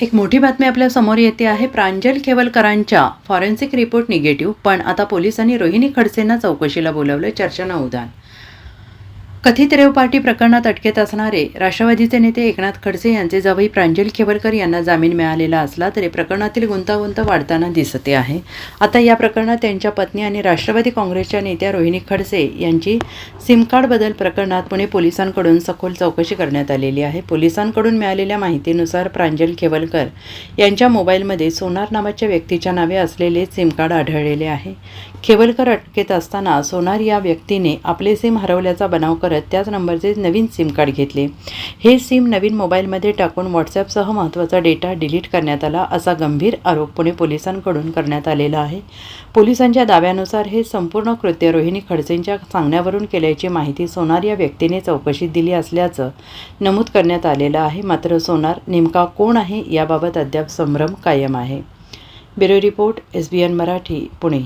एक मोठी बातमी आपल्यासमोर येते आहे. प्रांजल खेवलकरांच्या फॉरेन्सिक रिपोर्ट निगेटिव्ह पण आता पोलिसांनी रोहिणी खडसेंना चौकशीला बोलावलं चर्चांना उधाण कथित रेवपार्टी प्रकरणात अटकेत असणारे राष्ट्रवादीचे नेते एकनाथ खडसे यांचे जावई प्रांजल खेवलकर यांना जामीन मिळालेला असला तरी प्रकरणातील गुंतागुंत वाढताना दिसते आहे. आता या प्रकरणात त्यांच्या पत्नी आणि राष्ट्रवादी काँग्रेसच्या नेत्या रोहिणी खडसे यांची सिमकार्ड बदल प्रकरणात पुणे पोलिसांकडून सखोल चौकशी करण्यात आलेली आहे. पोलिसांकडून मिळालेल्या माहितीनुसार प्रांजल खेवलकर यांच्या मोबाईलमध्ये सोनार नावाच्या व्यक्तीच्या नावे असलेले सिमकार्ड आढळलेले आहे. खेवलकर अटकेत असताना सोनार या व्यक्तीने आपले सिम हरवल्याचा बनाव परत त्याच नंबरचे नवीन सिम कार्ड घेतले. हे सिम नवीन मोबाईलमध्ये टाकून व्हॉट्सॲपसह महत्त्वाचा डेटा डिलीट करण्यात आला असा गंभीर आरोप पुणे पोलिसांकडून करण्यात आलेला आहे. पोलिसांच्या दाव्यानुसार हे संपूर्ण कृत्य रोहिणी खडसेंच्या सांगण्यावरून केल्याची माहिती सोनार या व्यक्तीने चौकशीत दिली असल्याचं नमूद करण्यात आलेलं आहे. मात्र सोनार नेमका कोण आहे याबाबत अद्याप संभ्रम कायम आहे. Bureau report S B N Marathi Pune.